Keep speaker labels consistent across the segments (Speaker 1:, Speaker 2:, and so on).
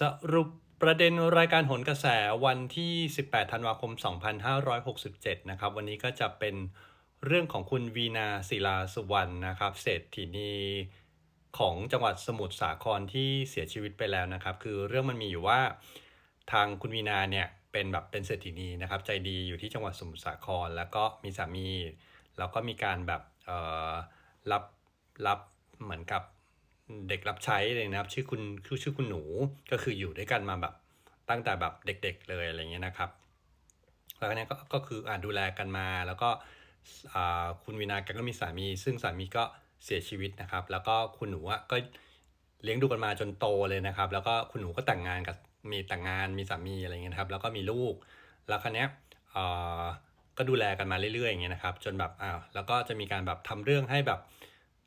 Speaker 1: สรุปประเด็นรายการหนกระแสวันที่ 18 ธันวาคม 2567 นะครับ วันนี้ก็จะเป็นเรื่องของคุณวีนาศิลาสุวรรณนะครับ เศรษฐีนีของจังหวัดสมุทรสาครที่เสียชีวิตไปแล้วนะครับ คือเรื่องมันมีอยู่ว่าทางคุณวีนาเนี่ยเป็นแบบเป็นเศรษฐีนีนะครับ ใจดีอยู่ที่จังหวัดสมุทรสาคร แล้วก็มีสามี แล้วก็มีการแบบรับรับเหมือนกับ เด็กรับใช้เลยนะครับ ชื่อคุณคือชื่อคุณหนูก็คืออยู่ด้วยกันมาแบบตั้งแต่แบบเด็กๆเลยอะไรเงี้ยนะครับ แล้วก็นี้ก็ก็คืออ่าดูแลกันมา แล้วก็คุณวินาแกก็มีสามี ซึ่งสามีก็เสียชีวิตนะครับ แล้วก็คุณหนูอะก็เลี้ยงดูกันมาจนโตเลยนะครับ แล้วก็คุณหนูก็แต่งงานกับมีแต่งงานมีสามีอะไรเงี้ยนะครับ แล้วก็มีลูก แล้วครั้เนี้ก็ดูแลกันมาเรื่อยๆอย่างเงี้ยนะครับ จนแบบอ้าวแล้วก็จะมีการแบบทำเรื่องให้แบบ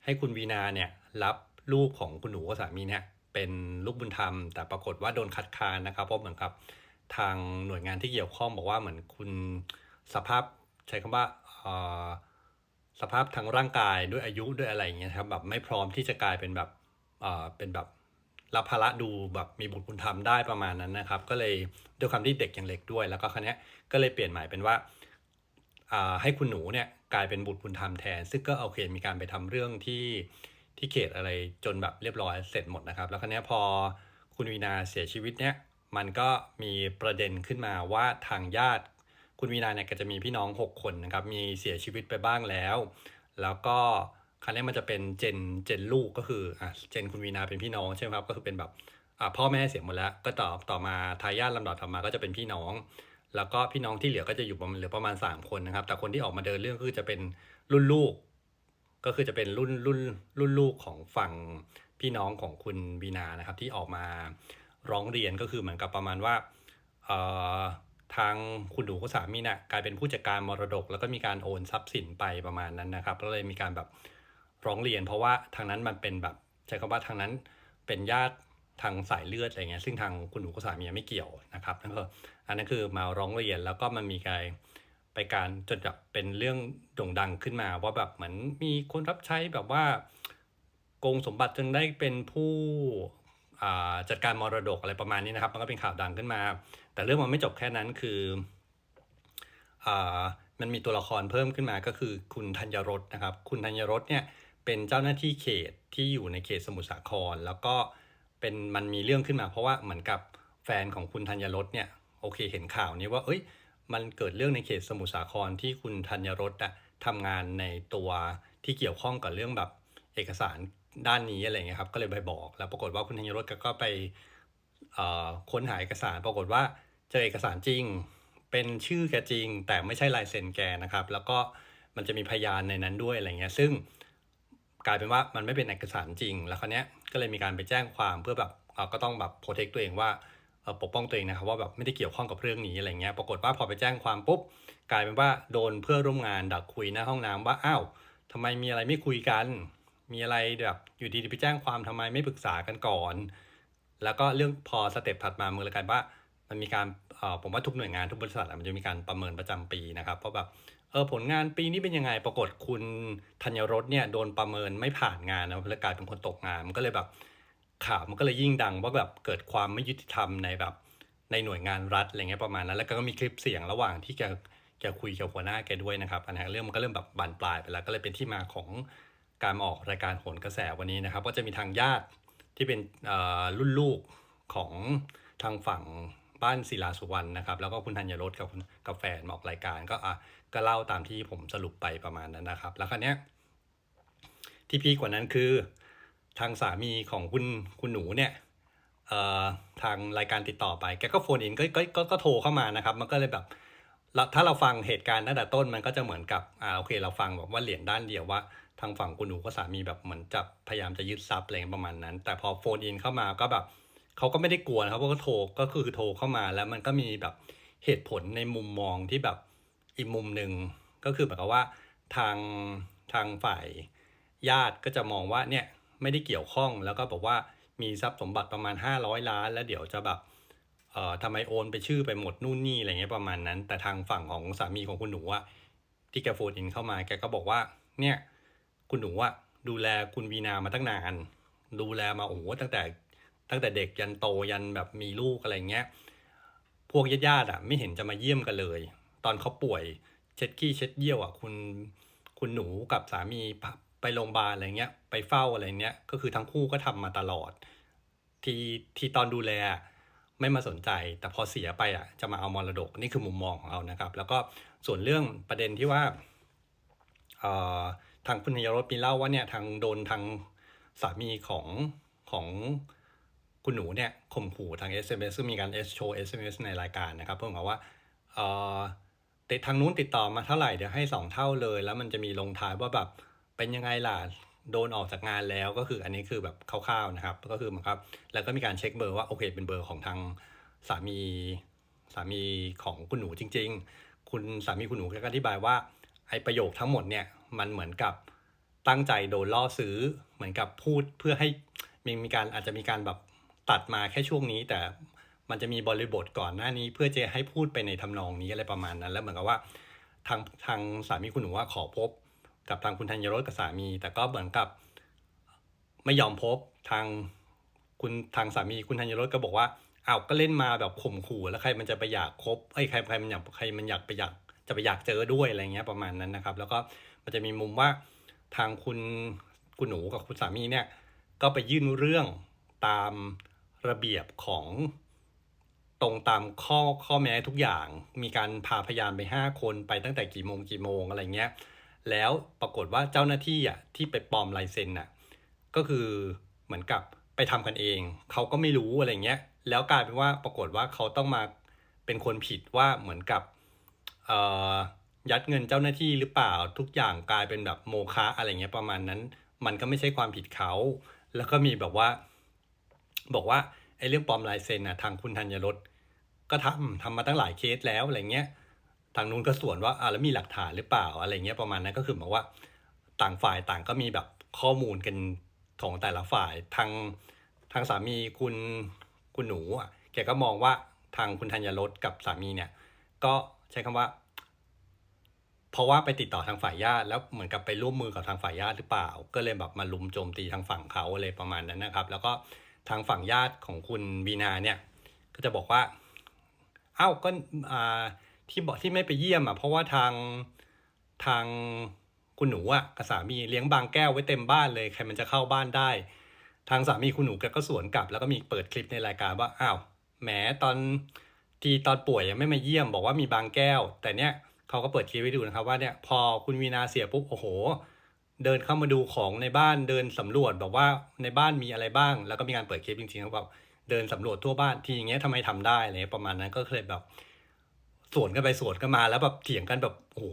Speaker 1: ให้คุณวีนาเนี่ยรับ ลูกของคุณหนูกับสามีเนี่ยเป็นลูกบุญธรรม แต่ปรากฏว่าโดนคัดค้านนะครับ เพราะเหมือนกับทางหน่วยงานที่เกี่ยวข้องบอกว่าเหมือนคุณสภาพใช้คำว่าอ่อสภาพทางร่างกายด้วยอายุด้วยอะไรอย่างเงี้ยครับแบบไม่พร้อมที่จะกลายเป็นแบบเอ่อเป็นแบบรับภาระดูแบบมีบุตรบุญธรรมได้ประมาณนั้นนะครับ ก็เลยด้วยความที่เด็กยังเล็กด้วย แล้วก็ครั้นี้ก็เลยเปลี่ยนหมายเป็นว่าอ่าให้คุณหนูเนี่ยกลายเป็นบุตรบุญธรรมแทน ซึ่งก็โอเคมีการไปทำเรื่องที่ ที่เขตอะไรจนแบบเรียบร้อยเสร็จหมดนะครับ แล้วครั้นี้พอคุณวีนาเสียชีวิตเนี่ยมันก็มีประเด็นขึ้นมาว่าทางญาติคุณวีนาเนี่ยก็จะมีพี่น้อง 6 คนนะครับ มีเสียชีวิตไปบ้างแล้ว แล้วก็ครั้นี้มันจะเป็นเจนเจนลูกก็คืออะเจนคุณวีนาเป็นพี่น้องใช่ไหมครับก็คือเป็นแบบอ่าพ่อแม่เสียหมดแล้วก็ต่อต่อมาทายาทลำดับต่อมาก็จะเป็นพี่น้องแล้วก็พี่น้องที่เหลือก็จะอยู่ประมาณเหลือประมาณ 3 คนนะครับ แต่คนที่ออกมาเดินเรื่องคือจะเป็นรุ่นลูก ก็คือจะเป็นรุ่นรุ่นรุ่นลูกของฝั่งพี่น้องของคุณบีนานะครับ ที่ออกมาร้องเรียนก็คือเหมือนกับประมาณว่าทางคุณหนูกับสามีเนี่ยกลายเป็นผู้จัดการมรดก แล้วก็มีการโอนทรัพย์สินไปประมาณนั้นนะครับก็เลยมีการแบบร้องเรียน เพราะว่าทางนั้นมันเป็นแบบใช้คำว่าทางนั้นเป็นญาติทางสายเลือดอะไรเงี้ยซึ่งทางคุณหนูกับสามีไม่เกี่ยวนะครับนั่นก็อันนั้นคือมาร้องเรียนแล้วก็มันมีการ ไปการจนแบบเป็นเรื่องโด่งดังขึ้นมา ว่าแบบเหมือนมีคนรับใช้แบบว่าโกงสมบัติจนได้เป็นผู้จัดการมรดกอะไรประมาณนี้นะครับ มันก็เป็นข่าวดังขึ้นมา แต่เรื่องมันไม่จบแค่นั้นคืออมันมีตัวละครเพิ่มขึ้นมาก็คือคุณธัญรสนะครับ คุณธัญรสเนี่ยเป็นเจ้าหน้าที่เขตที่อยู่ในเขตสมุทรสาคร แล้วก็เป็นมันมีเรื่องขึ้นมา เพราะว่าเหมือนกับแฟนของคุณธัญรสเนี่ยโอเคเห็นข่าวนี้ว่า เอ้ย มันเกิดเรื่องในเขตสมุทรสาครที่คุณธัญรสอะทำงานในตัวที่เกี่ยวข้องกับเรื่องแบบเอกสารด้านนี้อะไรเงี้ยครับ ก็เลยไปบอก แล้วปรากฏว่าคุณธัญรสก็ไปเอ่อค้นหาเอกสาร ปรากฏว่าเจอเอกสารจริง เป็นชื่อแกจริง แต่ไม่ใช่ลายเซ็นแกนะครับ แล้วก็มันจะมีพยานในนั้นด้วยอะไรเงี้ย ซึ่งกลายเป็นว่ามันไม่เป็นเอกสารจริง แล้วคราวเนี้ยก็เลยมีการไปแจ้งความเพื่อแบบเอ่อก็ต้องแบบโปรเทคตัวเองว่า ปกป้องตัวเองนะครับว่าแบบไม่ได้เกี่ยวข้องกับเรื่องนี้อะไรเงี้ยปรากฏว่าพอไปแจ้งความปุ๊บกลายเป็นว่าโดนเพื่อนร่วมงานดักคุยหน้าห้องน้ำว่าอ้าวทำไมมีอะไรไม่คุยกัน มีอะไรแบบอยู่ดีๆไปแจ้งความทำไมไม่ปรึกษากันก่อน แล้วก็เรื่องพอสเต็ปถัดมามือละกันว่ามันมีการอ่อผมว่าทุกหน่วยงานทุกบริษัทมันจะมีการประเมินประจำปีนะครับเพราะแบบเออผลงานปีนี้เป็นยังไงปรากฏคุณธัญรสเนี่ยโดนประเมินไม่ผ่านงานนะแล้วกลายเป็นคนตกงานมันก็เลยแบบ ข่าวมันก็เลยยิ่งดังว่าแบบเกิดความไม่ยุติธรรมในแบบในหน่วยงานรัฐอะไรเงี้ยประมาณนั้น แล้วก็มีคลิปเสียงระหว่างที่แกแกคุยกับหัวหน้าแกด้วยนะครับอันนี้เรื่องมันก็เริ่มแบบบานปลายไปแล้วก็เลยเป็นที่มาของการออกรายการโหนกระแสวันนี้นะครับ ก็จะมีทางญาติที่เป็นอ่อรุ่นลูกของทางฝั่งบ้านศิลาสุวรรณนะครับ แล้วก็คุณธัญรสกับคุณกับแฟนมาออกรายการก็อะก็เล่าตามที่ผมสรุปไปประมาณนั้นนะครับ แล้วคราวเนี้ยที่พีกว่านั้นคือ ทางสามีของคุณคุณหนูเนี่ยทางรายการติดต่อไป แกก็โฟนอินก็ก็ก็ก็โทรเข้ามานะครับ มันก็เลยแบบถ้าเราฟังเหตุการณ์ตั้งแต่ต้นมันก็จะเหมือนกับอ่าโอเค เราฟังแบบว่าเหรียญด้านเดียวว่าทางฝั่งคุณหนูก็สามีแบบเหมือนจะพยายามจะยึดทรัพย์อะไรประมาณนั้น แต่พอโฟนอินเข้ามาก็แบบเขาก็ไม่ได้กลัวนะครับเพราะก็โทรก็คือโทรเข้ามาแล้วมันก็มีแบบเหตุผลในมุมมองที่แบบอีกมุมหนึ่งก็คือแบบว่าทางทางฝ่ายญาติก็จะมองว่าเนี่ย ไม่ได้เกี่ยวข้องแล้วก็บอกว่ามีทรัพย์สมบัติประมาณ 500 ล้าน แล้วเดี๋ยวจะแบบเอ่อทำไมโอนไปชื่อไปหมดนู่นนี่อะไรเงี้ยประมาณนั้น แต่ทางฝั่งของสามีของคุณหนูอะที่แกโฟนอินเข้ามาแกก็บอกว่าเนี่ยคุณหนูอะดูแลคุณวีนามาตั้งนาน ดูแลมาโอ้โหตั้งแต่ตั้งแต่เด็กยันโตยันแบบมีลูกอะไรเงี้ยพวกญาติๆอะไม่เห็นจะมาเยี่ยมกันเลย ตอนเขาป่วยเช็ดขี้เช็ดเยี่ยวอะคุณคุณหนูกับสามีพ ไปโรงพยาบาลอะไรเงี้ยไปเฝ้าอะไรเงี้ยก็คือทั้งคู่ก็ทำมาตลอด ทีที่ตอนดูแลไม่มาสนใจ แต่พอเสียไปอะจะมาเอามรดกนี่คือมุมมองของเรานะครับ แล้วก็ส่วนเรื่องประเด็นที่ว่าเอ่อทางคุณนายรสมีเล่าว่าเนี่ยทางโดนทางสามีของของคุณหนูเนี่ยข่มขู่ทาง SMS ซึ่งมีการ S โชว์ SMS ในรายการนะครับเพื่อบอกว่าเอ่อติดทางนู้นติดต่อมาเท่าไหร่เดี๋ยวให้สองเท่าเลย แล้วมันจะมีลงท้ายว่าแบบ เป็นยังไงล่ะโดนออกจากงานแล้วก็คืออันนี้คือแบบคร่าวๆนะครับ ก็คือมครับ แล้วก็มีการเช็คเบอร์ว่าโอเคเป็นเบอร์ของทางสามีสามีของคุณหนูจริง ๆ คุณสามีคุณหนูก็อธิบายว่าไอ้ประโยคทั้งหมดเนี่ยมันเหมือนกับตั้งใจโดนล่อซื้อเหมือนกับพูดเพื่อให้มีมีการอาจจะมีการแบบตัดมาแค่ช่วงนี้ แต่มันจะมีบริบทก่อนหน้านี้ เพื่อจะให้พูดไปในทำนองนี้อะไรประมาณนั้น แล้วเหมือนกับว่าทางทางสามีคุณหนูว่าขอพบ กับทางคุณธัญรสกับสามี แต่ก็เหมือนกับไม่ยอมพบทางคุณทางสามีคุณธัญรสก็บอกว่าอ้าวก็เล่นมาแบบข่มขู่แล้วใครมันจะไปอยากคบไอ้ใครใครมันอยากใครมันอยากไปอยากจะไปอยากเจอด้วยอะไรเงี้ยประมาณนั้นนะครับ แล้วก็มันจะมีมุมว่าทางคุณคุณหนูกับคุณสามีเนี่ยก็ไปยื่นเรื่องตามระเบียบของตรงตามข้อข้อแม้ทุกอย่าง มีการพาพยานไปห้าคนไปตั้งแต่กี่โมงกี่โมงอะไรเงี้ย แล้วปรากฏว่าเจ้าหน้าที่อะที่ไปปลอมลายเซ็นน่ะก็คือเหมือนกับไปทำกันเอง เขาก็ไม่รู้อะไรเงี้ย แล้วกลายเป็นว่าปรากฏว่าเขาต้องมาเป็นคนผิดว่าเหมือนกับเอ่อยัดเงินเจ้าหน้าที่หรือเปล่าทุกอย่างกลายเป็นแบบโมฆะอะไรเงี้ยประมาณนั้น มันก็ไม่ใช่ความผิดเขา แล้วก็มีแบบว่า บอกว่าไอ้เรื่องปลอมลายเซ็นน่ะทางคุณธัญรสก็ทำทำมาตั้งหลายเคสแล้วอะไรเงี้ยางนู้นก็ส่วนว่าอ่าแล้วมีหลักฐานหรือเปล่าอะไรเงี้ยประมาณนั้นก็คือหมายว่าต่างฝ่ายต่างก็มีแบบข้อมูลกันของแต่ละฝ่ายทางทางสามีคุณคุณหนูอะแกก็มองว่าทางคุณธัญรสกับสามีเนี่ย ก็ใช้คำว่า เพราะว่าไปติดต่อทางฝ่ายญาติแล้วเหมือนกับไปร่วมมือกับทางฝ่ายญาติหรือเปล่า ก็เลยแบบมาลุมโจมตีทางฝั่งเขาอะไรประมาณนั้นนะครับ แล้วก็ทางฝั่งญาติของคุณวีนาเนี่ย ก็จะบอกว่า เอ้าก็อ่า ที่บอกที่ไม่ไปเยี่ยมอะเพราะว่าทางทางคุณหนูอะกับสามีเลี้ยงบางแก้วไว้เต็มบ้านเลยใครมันจะเข้าบ้านได้ ทางสามีคุณหนูแกก็สวนกลับ แล้วก็มีเปิดคลิปในรายการว่าอ้าวแหมตอนทีตอนป่วยยังไม่มาเยี่ยมบอกว่ามีบางแก้ว แต่เนี้ยเขาก็เปิดคลิปให้ดูนะครับว่าเนี่ยพอคุณวีนาเสียปุ๊บโอ้โห เดินเข้ามาดูของในบ้านเดินสำรวจแบบว่าในบ้านมีอะไรบ้าง แล้วก็มีการเปิดคลิปจริงๆเขาแบบเดินสำรวจทั่วบ้านทีอย่างเงี้ยทำไมทำได้อะไรประมาณนั้นก็เลยแบบ สวนกันไปสวนกันมาแล้วแบบเถียงกันแบบโอ้โห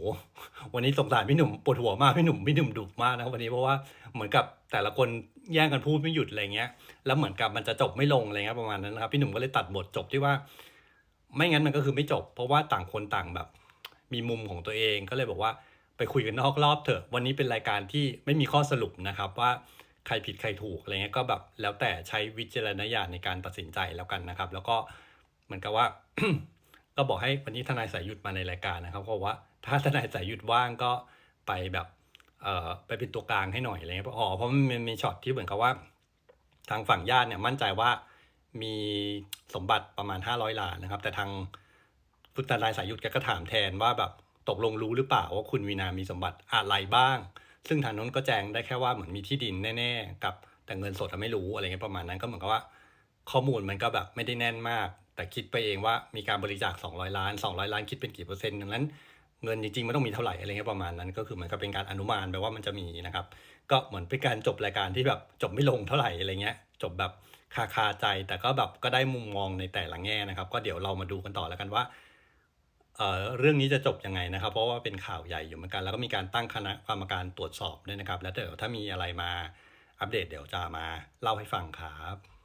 Speaker 1: วันนี้สงสารพี่หนุ่มปวดหัวมากพี่หนุ่มพี่หนุ่มดุมากนะวันนี้เพราะว่าเหมือนกับแต่ละคนแย่งกันพูดไม่หยุดอะไรเงี้ย แล้วเหมือนกับมันจะจบไม่ลงอะไรเงี้ยประมาณนั้นนะครับพี่หนุ่มก็เลยตัดบทจบที่ว่า ไม่งั้นมันก็คือไม่จบ เพราะว่าต่างคนต่างแบบ มีมุมของตัวเองก็เลยบอกว่าไปคุยกันนอกรอบเถอะ วันนี้เป็นรายการที่ไม่มีข้อสรุปนะครับว่าใครผิดใครถูกอะไรเงี้ยก็แบบแล้วแต่ใช้วิจารณญาณในการตัดสินใจแล้วกันนะครับ แล้วก็เหมือนกับว่า ก็บอกให้วันนี้ทนายสายหยุดมาในรายการนะครับก็บอกว่าถ้าทนายสายหยุดว่างก็ไปแบบเอ่อไปเป็นตัวกลางให้หน่อยอะไรเงี้ยเพราะอ๋อเพราะมันมีช็อตที่เหมือนกับว่า ทางฝั่งญาติเนี่ยมั่นใจว่ามีสมบัติประมาณ 500ล้านนะครับ แต่ทางพุทธนายสายหยุดแกก็ถามแทนว่าแบบตกลงรู้หรือเปล่าว่าคุณวีนามีสมบัติอะไรบ้าง ซึ่งทางนู้นก็แจ้งได้แค่ว่าเหมือนมีที่ดินแน่ๆ กับแต่เงินสดไม่รู้อะไรเงี้ยประมาณนั้นก็เหมือนกับว่า ข้อมูลมันก็แบบไม่ได้แน่นมาก แต่คิดไปเองว่ามีการบริจาค 200 ล้าน 200 ล้านคิดเป็นกี่เปอร์เซ็นต์ดังนั้นเงินจริงๆมันต้องมีเท่าไหร่อะไรเงี้ยประมาณนั้น ก็คือเหมือนกับเป็นการอนุมานไปว่ามันจะมีนะครับ ก็เหมือนเป็นการจบรายการที่แบบจบไม่ลงเท่าไหร่อะไรเงี้ย จบแบบคาคาใจแต่ก็แบบก็ได้มุมมองในแต่ละแง่นะครับ ก็เดี๋ยวเรามาดูกันต่อแล้วกันว่าเอ่อเรื่องนี้จะจบยังไงนะครับ เพราะว่าเป็นข่าวใหญ่อยู่เหมือนกัน แล้วก็มีการตั้งคณะกรรมการตรวจสอบด้วยนะครับ แล้วเดี๋ยวถ้ามีอะไรมาอัปเดตเดี๋ยวจะมาเล่าให้ฟังครับ